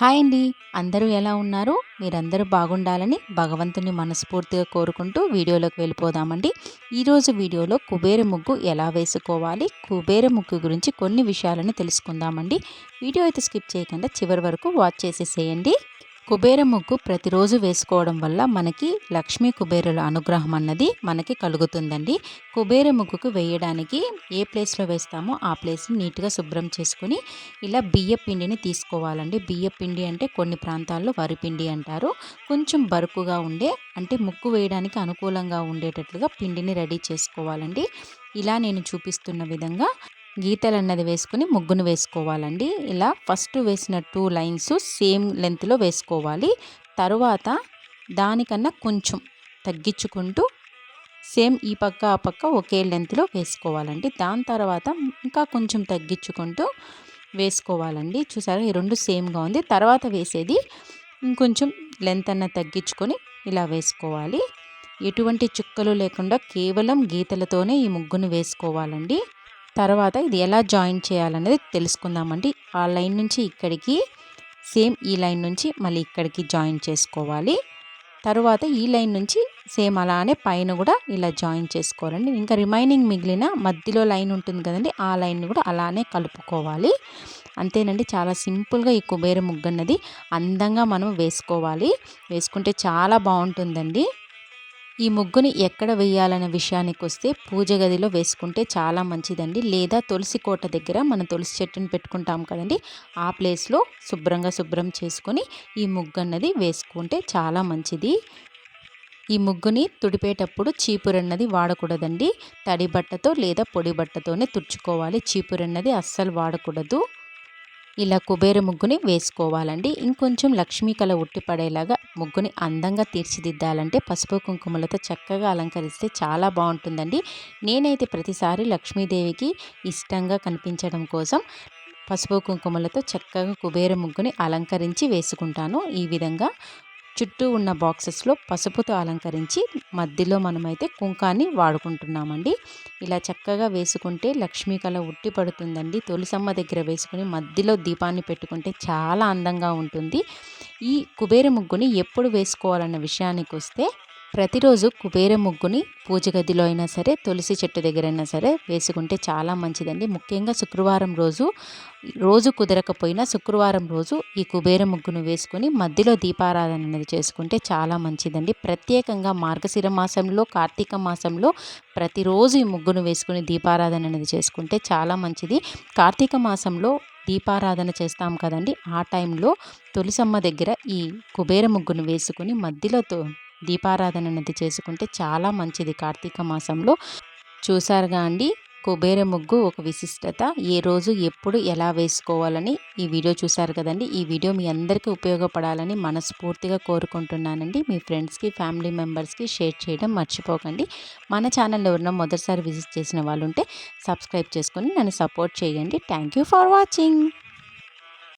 Hi అండి. అందరూ ఎలా ఉన్నారు? మీరందరూ బాగుండాలని భగవంతుని మనస్ఫూర్తిగా కోరుకుంటూ వీడియోలోకి వెళ్ళిపోదామండి. ఈరోజు వీడియోలో కుబేర ముగ్గు ఎలా వేసుకోవాలి? కుబేర ముగ్గు గురించి కొన్ని విషయాలను తెలుసుకుందామండి. వీడియో అయితే స్కిప్ చేయకుండా చివరి వరకు వాచ్ చేసేసేయండి. కుబేర ముగ్గు ప్రతిరోజు వేసుకోవడం వల్ల మనకి లక్ష్మీ కుబేరుల అనుగ్రహం అన్నది మనకి కలుగుతుందండి. కుబేర ముగ్గుకు వేయడానికి ఏ ప్లేస్లో వేస్తామో ఆ ప్లేస్ని నీట్గా శుభ్రం చేసుకుని ఇలా బియ్య పిండిని తీసుకోవాలండి. బియ్య పిండి అంటే కొన్ని ప్రాంతాల్లో వరిపిండి అంటారు. కొంచెం బరుకుగా ఉండే అంటే ముగ్గు వేయడానికి అనుకూలంగా ఉండేటట్లుగా పిండిని రెడీ చేసుకోవాలండి. ఇలా నేను చూపిస్తున్న విధంగా గీతలు అన్నది వేసుకుని ముగ్గును వేసుకోవాలండి. ఇలా ఫస్ట్ వేసిన టూ లైన్స్ సేమ్ లెంత్లో వేసుకోవాలి. తరువాత దానికన్నా కొంచెం తగ్గించుకుంటూ సేమ్ ఈ పక్క ఆ పక్క ఒకే లెంత్లో వేసుకోవాలండి. దాని తర్వాత ఇంకా కొంచెం తగ్గించుకుంటూ వేసుకోవాలండి. చూసారా ఈ రెండు సేమ్గా ఉంది. తర్వాత వేసేది ఇంకొంచెం లెంత్ అన్న తగ్గించుకొని ఇలా వేసుకోవాలి. ఎటువంటి చుక్కలు లేకుండా కేవలం గీతలతోనే ఈ ముగ్గును వేసుకోవాలండి. తర్వాత ఇది ఎలా జాయిన్ చేయాలనేది తెలుసుకుందామండి. ఆ లైన్ నుంచి ఇక్కడికి సేమ్ ఈ లైన్ నుంచి మళ్ళీ ఇక్కడికి జాయిన్ చేసుకోవాలి. తర్వాత ఈ లైన్ నుంచి సేమ్ అలానే పైన కూడా ఇలా జాయిన్ చేసుకోవాలండి. ఇంకా రిమైనింగ్ మిగిలిన మధ్యలో లైన్ ఉంటుంది కదండి ఆ లైన్ కూడా అలానే కలుపుకోవాలి. అంతేనండి చాలా సింపుల్గా ఈ కుబేర ముగ్గన్నది అందంగా మనం వేసుకోవాలి. వేసుకుంటే చాలా బాగుంటుందండి. ఈ ముగ్గుని ఎక్కడ వేయాలనే విషయానికి వస్తే పూజ గదిలో వేసుకుంటే చాలా మంచిదండి. లేదా తులసి కోట దగ్గర మనం తులసి చెట్టుని పెట్టుకుంటాం కదండి. ఆ ప్లేస్లో శుభ్రంగా శుభ్రం చేసుకొని ఈ ముగ్గు అన్నది వేసుకుంటే చాలా మంచిది. ఈ ముగ్గుని తుడిపేటప్పుడు చీపురన్నది వాడకూడదండి. తడి బట్టతో లేదా పొడి బట్టతోనే తుడుచుకోవాలి. చీపురన్నది అస్సలు వాడకూడదు. ఇలా కుబేర ముగ్గుని వేసుకోవాలండి. ఇంకొంచెం లక్ష్మీ కళ ఉట్టిపడేలాగా ముగ్గుని అందంగా తీర్చిదిద్దాలంటే పసుపు కుంకుమలతో చక్కగా అలంకరిస్తే చాలా బాగుంటుందండి. నేనైతే ప్రతిసారి లక్ష్మీదేవికి ఇష్టంగా కనిపించడం కోసం పసుపు కుంకుమలతో చక్కగా కుబేర ముగ్గుని అలంకరించి వేసుకుంటాను. ఈ విధంగా చుట్టూ ఉన్న బాక్సెస్లో పసుపుతో అలంకరించి మధ్యలో మనమైతే కుంకాన్ని వాడుకుంటున్నామండి. ఇలా చక్కగా వేసుకుంటే లక్ష్మీ కళ ఉట్టి పడుతుందండి. తొలిసమ్మ దగ్గర వేసుకుని మధ్యలో దీపాన్ని పెట్టుకుంటే చాలా అందంగా ఉంటుంది. ఈ కుబేర ముగ్గుని ఎప్పుడు వేసుకోవాలన్న విషయానికి వస్తే ప్రతిరోజు కుబేర ముగ్గుని పూజ గదిలో అయినా సరే తులసి చెట్టు దగ్గర అయినా సరే వేసుకుంటే చాలా మంచిదండి. ముఖ్యంగా శుక్రవారం రోజు రోజు కుదరకపోయినా శుక్రవారం రోజు ఈ కుబేర ముగ్గును వేసుకొని మధ్యలో దీపారాధన అనేది చేసుకుంటే చాలా మంచిదండి. ప్రత్యేకంగా మార్గశిర మాసంలో కార్తీక మాసంలో ప్రతిరోజు ఈ ముగ్గును వేసుకుని దీపారాధన అనేది చేసుకుంటే చాలా మంచిది. కార్తీక మాసంలో దీపారాధన చేస్తాం కదండి ఆ టైంలో తులసమ్మ దగ్గర ఈ కుబేర ముగ్గును వేసుకుని మధ్యలో దీపారాధన అనేది చేసుకుంటే చాలా మంచిది. కార్తీక మాసంలో చూసారుగా అండి? కుబేర ముగ్గు ఒక విశిష్టత. ఏ రోజు ఎప్పుడు ఎలా వేసుకోవాలని ఈ వీడియో చూసారు కదండి? ఈ వీడియో మీ అందరికీ ఉపయోగపడాలని మనస్ఫూర్తిగా కోరుకుంటున్నానండి. మీ ఫ్రెండ్స్కి ఫ్యామిలీ మెంబర్స్కి షేర్ చేయడం మర్చిపోకండి. మన ఛానల్ ఉన్న మొదటిసారి విజిట్ చేసిన వాళ్ళు ఉంటే సబ్స్క్రైబ్ చేసుకొని నన్ను సపోర్ట్ చేయండి. Thank for watching.